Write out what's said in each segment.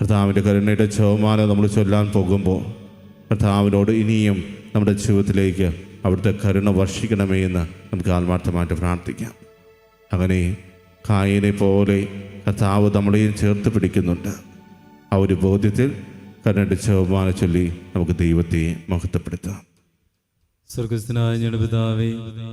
കർത്താവിന്റെ കരുണയുടെ ചോമാല നമ്മൾ ചൊല്ലാൻ പോകുമ്പോൾ കർത്താവിനോട് ഇനിയും നമ്മുടെ ജീവിതത്തിലേക്ക് അവിടുത്തെ കരുണ വർഷിക്കണമേ എന്ന് നമുക്ക് ആത്മാർത്ഥമായിട്ട് പ്രാർത്ഥിക്കാം. അങ്ങനെ കായനെ പോലെ കർത്താവ് നമ്മളെയും ചേർത്ത് പിടിക്കുന്നുണ്ട്. ആ ഒരു ബോധ്യത്തിൽ കരുണയുടെ ചോമാല ചൊല്ലി നമുക്ക് ദൈവത്തെ മഹത്വപ്പെടുത്താം. സ്വർഗസ്ഥനായ ഞങ്ങളുടെ പിതാവേ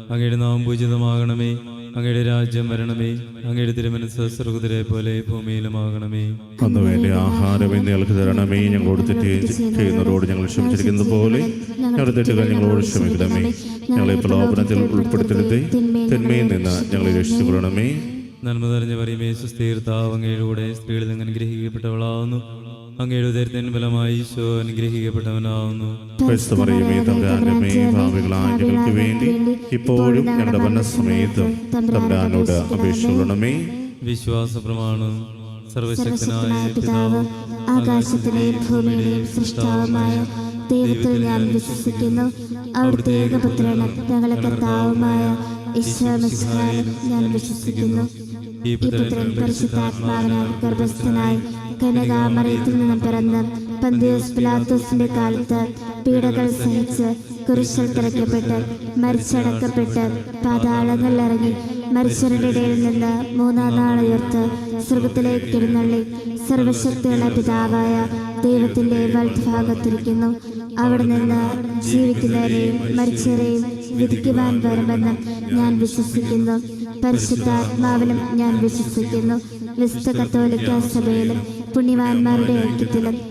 അങ്ങയുടെ നാമം പൂജിതമാകണമേ. അങ്ങയുടെ രാജ്യം വരണമേ. അങ്ങയുടെ തിരുമനസ് സ്വർഗത്തിലെ പോലെ ഭൂമിയിലുമാകണമേ. അന്ന് വേണ്ടി ആഹാരം ഞങ്ങൾക്ക് തരണമേ. ഞങ്ങളോട് തെറ്റ് ചെയ്യുന്നവരോട് ഞങ്ങൾ ക്ഷമിച്ചിരിക്കുന്നത് പോലെ ഞങ്ങളുടെ തെറ്റുകൾ ഞങ്ങളോട് ക്ഷമിക്കണമേ. ഞങ്ങളെ പ്രലോഭനത്തിൽ ഉൾപ്പെടുത്തരുത്. തിന്മയിൽ നിന്ന് ഞങ്ങളെ രക്ഷിച്ചുകൊള്ളണമേ. നന്മ നിറഞ്ഞ പറയുമേ സുസ്ഥീർത്താവ് അങ്ങയുടെ കൂടെ സ്ത്രീകളിൽ നിന്ന് അനുഗ്രഹിക്കപ്പെട്ടവളാവുന്നു. അങ്ങയുടെ ഉദരത്തിന് ഫലമായി ഈശോ അനുഗ്രഹിക്കപ്പെട്ടവനാവുന്നു. ക്രിസ്തുമറിയമേ ഞങ്ങൾക്ക് വേണ്ടി ഇപ്പോഴും ഞങ്ങളുടെ വന്നസമയത്തും തമ്പുരാനോട് അപേക്ഷിച്ചുകൊള്ളണമേ വിശ്വാസ പ്രമാണം സർവശക്തനായ പിതാവ് ആകാശത്തിലെയും ഭൂമിയിലെയും സൃഷ്ടാവുമായ ദൈവത്തിൽ ഞാൻ വിശ്വസിക്കുന്നു. അവിടുത്തെ ഏകപുത്രനും ഞങ്ങളെ കർത്താവുമായ ഞാൻ വിശ്വസിക്കുന്നു. ഈ പുത്രൻ പരിശുദ്ധാത്മാവിനാൽ ഗർഭസ്ഥനായി കനകാമറയത്തിൽ നിന്നും പിറന്ന് പന്തിയോസ് പിലാത്തോസിന്റെ കാലത്ത് പീഡകൾ സഹിച്ച് കുരിശിൽ തിരക്കപ്പെട്ട് മരിച്ചടക്കപ്പെട്ട് പാതാളങ്ങളിലിറങ്ങി മരിച്ചവരുടെ ഇടയിൽ നിന്ന് മൂന്നാം നാളുയർത്ത് സ്വർഗത്തിലേക്ക് എഴുന്നള്ളി സർവശക്തിയുള്ള പിതാവായ ദൈവത്തിന്റെ വലതുഭാഗത്തിരിക്കുന്നു. അവിടെ നിന്ന് ജീവിക്കുന്നവരെയും മരിച്ചവരെയും വിധിക്കുവാൻ വരുമെന്ന് ഞാൻ വിശ്വസിക്കുന്നു. പരിശുദ്ധാത്മാവിലും ഞാൻ വിശ്വസിക്കുന്നു. വിശുദ്ധ കത്തോലിക്ക സഭയിലും പുണ്യവാന്മാരുടെ ഐക്യത്തിലും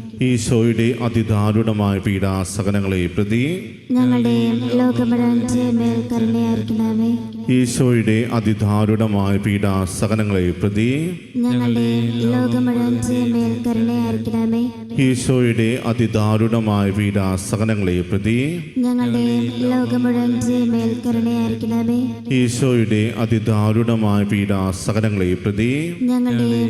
ഈശോയുടെ അതിദാരുണമായ പീഡാസകനങ്ങളെ പ്രതി ഈശോയുടെ അതിദാരുണമായ പീഡാസകനങ്ങളെ പ്രതി ഈശോയുടെ അതിദാരുണമായ പീഡാസകനങ്ങളെ പ്രതി ഈശോയുടെ അതിദാരുണമായ പീഡാസകനങ്ങളെ പ്രതി ഞങ്ങളുടെയും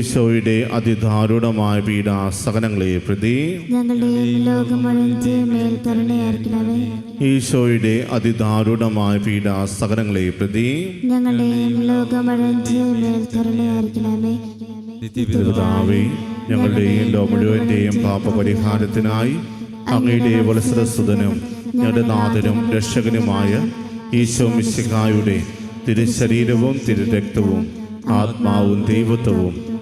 ഈശോയുടെ അതിദാരുണമായ പീഡാസകനങ്ങളെ പ്രതി ഈശോയുടെ അതിദാരുണമായ പീഡാസകനങ്ങളെ പ്രതി പിതാവേ ഞങ്ങളുടെയും ലോ മുഴുവന്റെയും പാപപരിഹാരത്തിനായി അങ്ങയുടെ വത്സരസുതനും ഞങ്ങളുടെ നാഥനും രക്ഷകനുമായ ഈശോ മിശിഹായുടെ തിരുശരീരവും തിരുരക്തവും ആത്മാവും ദൈവത്വവും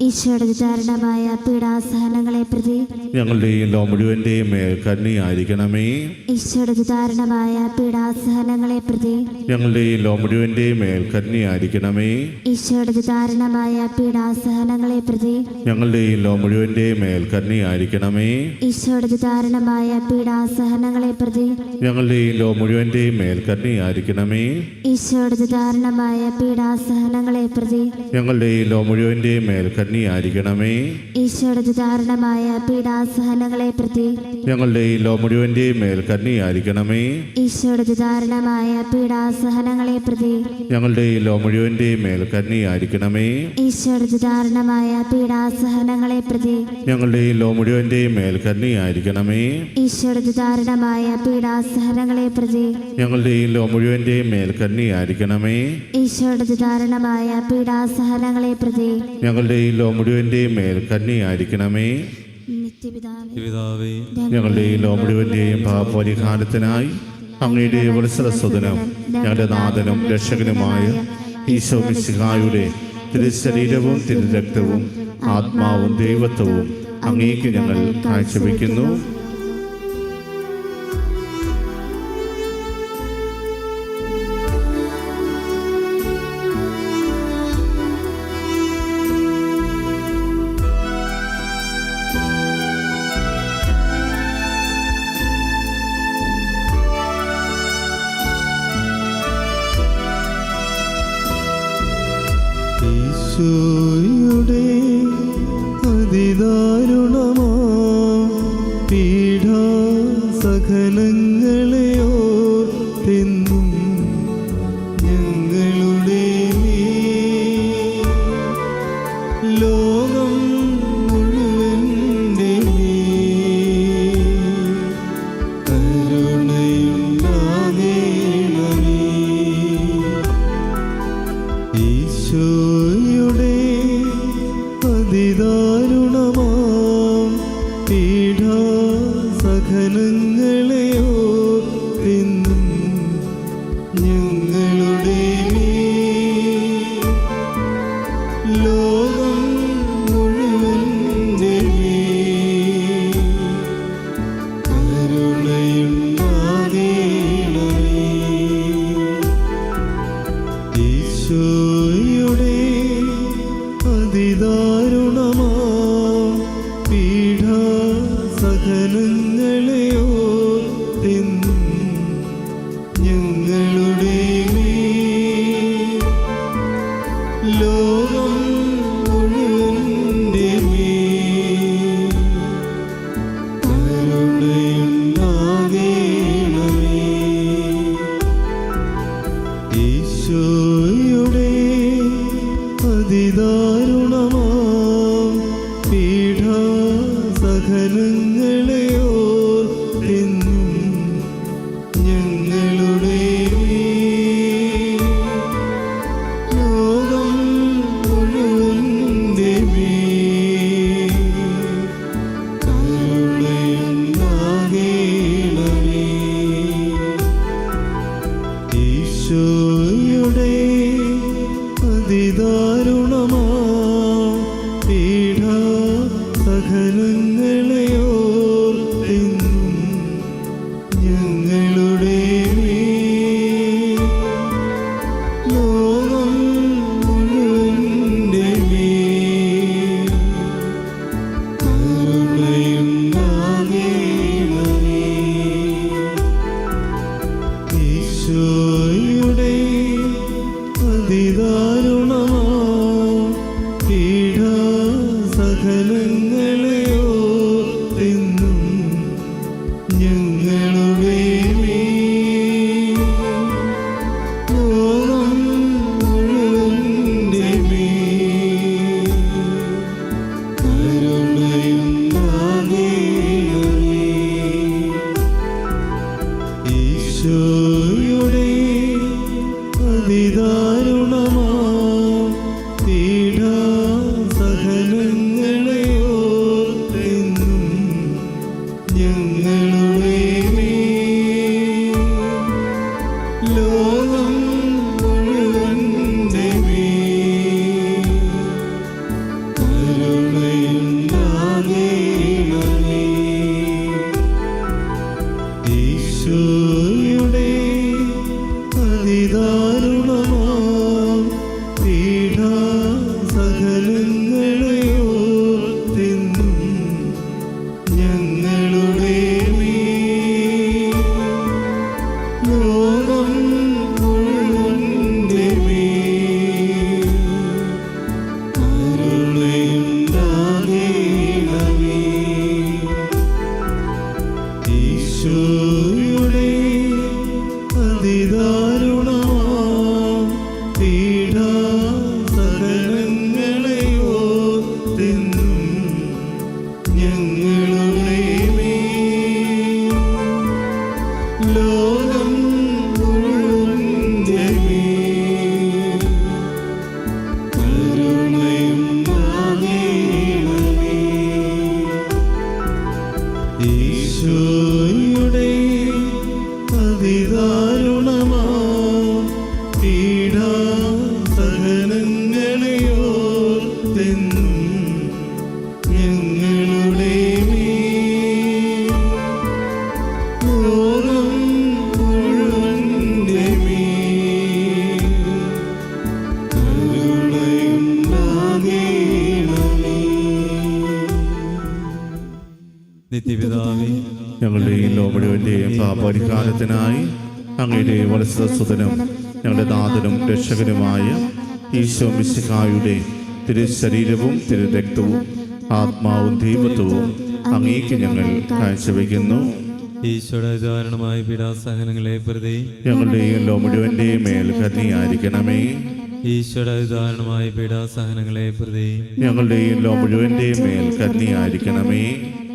ഈശോയുടെ വിചാരണമായ പീഡാസഹനങ്ങളെ പ്രതി ഞങ്ങളുടെയും ലോ മുഴുവന്റെയും മേൽ കരുണയായിരിക്കണമേ. ഈശോയുടെ വിചാരണമായ പീഡാസഹനങ്ങളെ പ്രതി ഞങ്ങളുടെയും ലോ മുഴുവന്റെയും മേൽ കന്നിയായിരിക്കണമേ ഈശോയുടെ വിചാരണമായ പീഡാസഹനങ്ങളെ പ്രതി ഞങ്ങളുടെയും ലോ മുഴുവന്റെയും മേൽ കന്നിയായിരിക്കണമേ ഈശോയുടെ വിചാരണമായ പീഡാസഹനങ്ങളെ പ്രതി ഞങ്ങളുടെയും ലോ മുഴുവന്റെയും മേൽ കന്നിയായിരിക്കണമേ ഈശോയുടെ വിചാരണമായ പീഡാസഹനങ്ങളെ പ്രതി ഞങ്ങളുടെയും ലോ മുഴുവന്റെയും മേൽ കരുണയായിരിക്കണമേ. ഈശോയുടെ വിചാരണമായ പീഡാസഹനങ്ങളെ പ്രതി ഞങ്ങളുടെ ലോ മുഴുവന്റെയും മേൽ ആയിരിക്കണമേ ഈശോയുടെ വിചാരണമായ പീഡാസഹനങ്ങളെ പ്രതി ഞങ്ങളുടെ ലോ മുഴുവന്റെയും മേൽ ആയിരിക്കണമേ ഈശോയുടെ വിചാരണമായ പീഡാസഹനങ്ങളെ പ്രതി ഞങ്ങളുടെ ലോ മുഴുവന്റെയും മേൽ ആയിരിക്കണമേ ഈശോയുടെ വിചാരണമായ പീഡാസഹനങ്ങളെ പ്രതി ഞങ്ങളുടെ ലോ മുഴുവന്റെയും മേൽ ആയിരിക്കണമേ ഈശോയുടെ വിചാരണമായ പീഡാസഹനങ്ങളെ പ്രതി ഞങ്ങളുടെ ലോ മുഴുവന്റെയും മേൽ കന്നിയായിരിക്കണമേ ഞങ്ങളുടെ ഈ ഞങ്ങളുടെയും ലോ മുഴുവന്റെയും പാപപരിഹാരത്തിനായി അങ്ങയുടെ വത്സരസ്വതനും ഞങ്ങളുടെ നാഥനും രക്ഷകനുമായ ഈശോ മിശിഹായുടെ തിരുശരീരവും തിരുരക്തവും ആത്മാവും ദൈവത്വവും അങ്ങേക്ക് ഞങ്ങൾ കാഴ്ചവെക്കുന്നു. ama മുഴുവന്റെയും പാപരിഹാരത്തിനായി അങ്ങയുടെ വത്സസുതനും ഞങ്ങളുടെ നാഥനും രക്ഷകനുമായ ഈശോ മിശിഹായുടെ തിരു ശരീരവും തിരു രക്തവും ആത്മാവും ദൈവത്വവും അങ്ങേക്ക് ഞങ്ങൾ കാഴ്ചവെക്കുന്നു. ഈശോയുടെ ധാരണമായ പീഡാസഹനങ്ങളെ പ്രതി ഞങ്ങളുടെയും ലോ മുഴുവന്റെയും മേൽ കരുണയായിരിക്കണമേ. ഈശോയുടെ ധാരണമായ പീഡാസഹനങ്ങളെ പ്രതി ഞങ്ങളുടെയും ലോ മുഴുവന്റെയും മേൽ കരുണയായിരിക്കണമേ.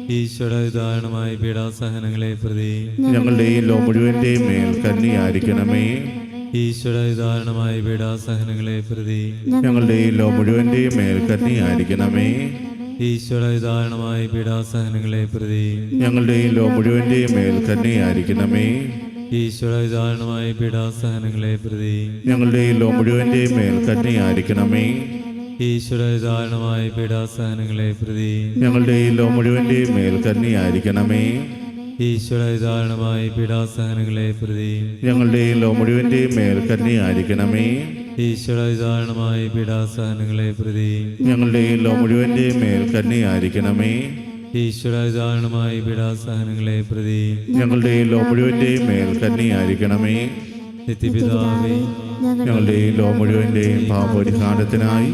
ഈശോയുടെ ഉദാഹരണമായ പീഡാസഹനങ്ങളെ പ്രതി ഞങ്ങളുടെയും ലോ മുഴുവന്റെയും മേൽ കന്നിയായിരിക്കണമേ ഈശ്വര ഉദാഹരണമായ പീഡാസഹനങ്ങളെ പ്രതി ഞങ്ങളുടെയും ലോ മുഴുവന്റെയും മേൽ കന്നിയായിരിക്കണമേ ഈശ്വര ഉദാഹരണമായ പീഡാസഹനങ്ങളെ പ്രതി ഞങ്ങളുടെയും ലോ മുഴുവന്റെയും മേൽ കന്നിയായിരിക്കണമേ ഈശ്വര ഉദാഹരണമായ പീഡാസഹനങ്ങളെ പ്രതി ഞങ്ങളുടെയും ലോ മുഴുവന്റെയും മേൽ കരുണയായിരിക്കണമേ ഈശോയുടെ ധാരണമായ പീഡാസഹനങ്ങളെ പ്രതി. ഞങ്ങളുടെ ലോ മുഴുവന്റെയും മേൽ കരുണയായിരിക്കണമേ. ഈശോയുടെ ധാരണമായ പീഡാസഹനങ്ങളെ പ്രതി. ഞങ്ങളുടെ ലോ മുഴുവന്റെയും മേൽ കരുണയായിരിക്കണമേ. ഈശോയുടെ ധാരണമായ പീഡാസഹനങ്ങളെ പ്രതി. ഞങ്ങളുടെ ലോ മുഴുവന്റെയും മേൽ കരുണയായിരിക്കണമേ. ഈശോയുടെ ധാരണമായ പീഡാസഹനങ്ങളെ പ്രതി. ഞങ്ങളുടെ ലോ മുഴുവന്റെയും മേൽ കരുണയായിരിക്കണമേ. നിത്യപിതാവേ ഞങ്ങളുടെയും ലോ മുഴുവന്റെയും പാപപരിഹാരത്തിനായി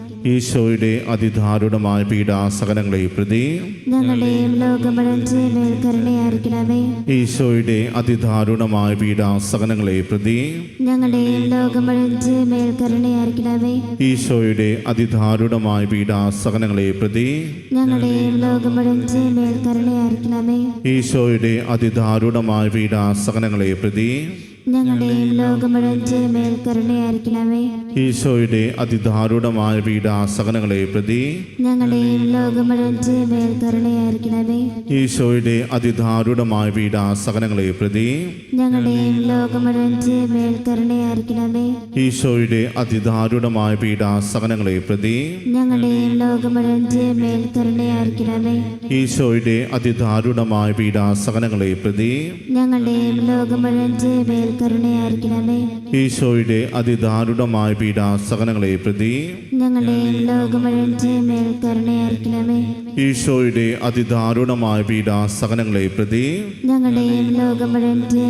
ഈശോയുടെ അതിദാരുണമായ പീഡാസകലങ്ങളെ പ്രതി ഈശോയുടെ അതിദാരുണമായ പീഡാസകലങ്ങളെ പ്രതി ഈശോയുടെ അതിദാരുണമായ പീഡാസകലങ്ങളെ പ്രതി ഈശോയുടെ അതിദാരുണമായ പീഡാസകലങ്ങളെ പ്രതി ഞങ്ങളുടെയും ലോകം മുഴുവൻ മേൽ കരുണയായിരിക്കണമേ. ഈശോയുടെ അതിദാരുണമായ പീഡാസകനങ്ങളെ പ്രതി ഞങ്ങളുടെയും ലോകം മുഴുവൻ മേൽ കരുണയായിരിക്കണമേ. ഈശോയുടെ അതിദാരുണമായ പീഡാസകനങ്ങളെ പ്രതി ഞങ്ങളുടെയും ലോകം മുഴുവൻ മേൽ കരുണയായിരിക്കണമേ. ഈശോയുടെ അതിദാരുണമായ പീഡാസകനങ്ങളെ പ്രതി ഞങ്ങളുടെയും ലോകം മുഴുവൻ മേൽ കരുണയായിരിക്കണമേ. ഈശോയുടെ അതിദാരുണമായ പീഡാസകനങ്ങളെ പ്രതി ഞങ്ങളുടെയും ലോകം മേൽ കരുണയായിരിക്കണമേ. ഈശോയുടെ അതിദാരുണമായ പീഡാസകനങ്ങളെ പ്രതി ഞങ്ങളുടെ ലോകം മേൽ കരുണയായിരിക്കണമേ. ഈശോയുടെ അതിദാരുണമായ പീഡാസകനങ്ങളെ പ്രതി ഞങ്ങളുടെ ലോകം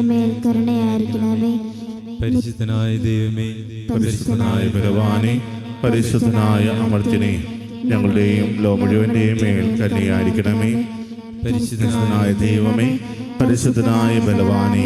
മേൽ കരുണയായിരിക്കണമേ. പരിശുദ്ധനായ ദൈവമേ പരിശുദ്ധനായ ഭഗവാനെ പരിശുദ്ധനായ അമർത്തിനെ ഞങ്ങളുടെയും ലോകമുഴുവന്റെയും മേൽ കരുണയായിരിക്കണമേ. പരിശുദ്ധനായ ദൈവമേ പരിശുദ്ധനായ ബലവാനെ